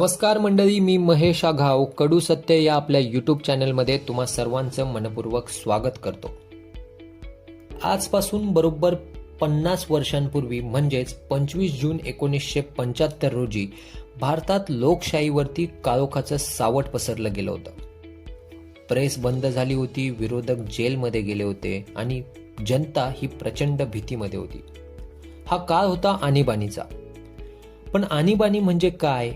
नमस्कार मंडळी मी महेश आघाव कडू सत्य या आपल्या युट्यूब चॅनलमध्ये तुम्हा सर्वांचं मनपूर्वक स्वागत करतो. आजपासून बरोबर पन्नास वर्षांपूर्वी म्हणजेच पंचवीस जून एकोणीसशे पंच्याहत्तर रोजी भारतात लोकशाहीवरती काळोखाचं सावट पसरलं गेलं होतं. प्रेस बंद झाली होती विरोधक जेलमध्ये गेले होते आणि जनता ही प्रचंड भीतीमध्ये होती. हा काळ होता आणीबाणीचा. पण आणीबाणी म्हणजे काय?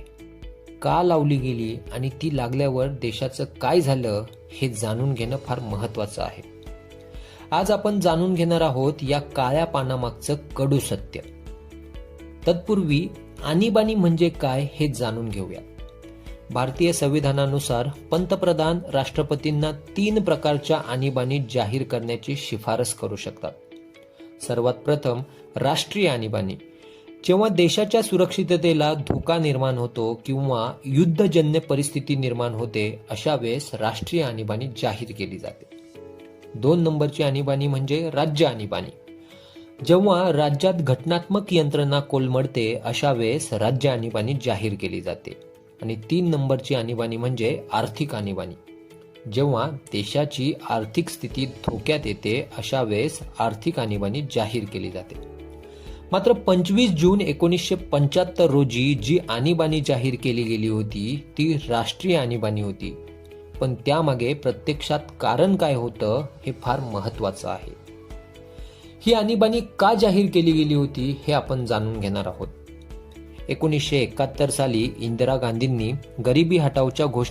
का लावली गेली आणि ती लागल्यावर देशाचं काय झालं हे जाणून घेणं फार महत्वाचं आहे. आज आपण जाणून घेणार आहोत या काळ्या पानामागचं कडू सत्य. तत्पूर्वी आणीबाणी म्हणजे काय हे जाणून घेऊया. भारतीय संविधानानुसार पंतप्रधान राष्ट्रपतींना तीन प्रकारच्या आणीबाणी जाहीर करण्याची शिफारस करू शकतात. सर्वात प्रथम राष्ट्रीय आणीबाणी जेव्हा देशाच्या सुरक्षिततेला धोका निर्माण होतो किंवा युद्धजन्य परिस्थिती निर्माण होते अशा वेळेस राष्ट्रीय आणीबाणी जाहीर केली जाते. दोन नंबरची आणीबाणी म्हणजे राज्य आणीबाणी. जेव्हा राज्यात घटनात्मक यंत्रणा कोलमडते अशा वेळेस राज्य आणीबाणी जाहीर केली जाते. आणि तीन नंबरची आणीबाणी म्हणजे आर्थिक आणीबाणी. जेव्हा देशाची आर्थिक स्थिती धोक्यात येते अशा वेळेस आर्थिक आणीबाणी जाहीर केली जाते. मात्र पंचवीस जून एकोणीसशे पंच्याहत्तर रोजी जी आणीबाणी जाहीर केली गेली होती ती राष्ट्रीय आणीबाणी होती. पण त्यामागे प्रत्यक्षात कारण काय होतं हे फार महत्वाचं आहे. ही आणीबाणी का जाहीर केली गेली होती हे आपण जाणून घेणार आहोत. एकोणीसशे एकाहत्तर साली इंदिरा गांधींनी गरिबी हटावच्या घोषणा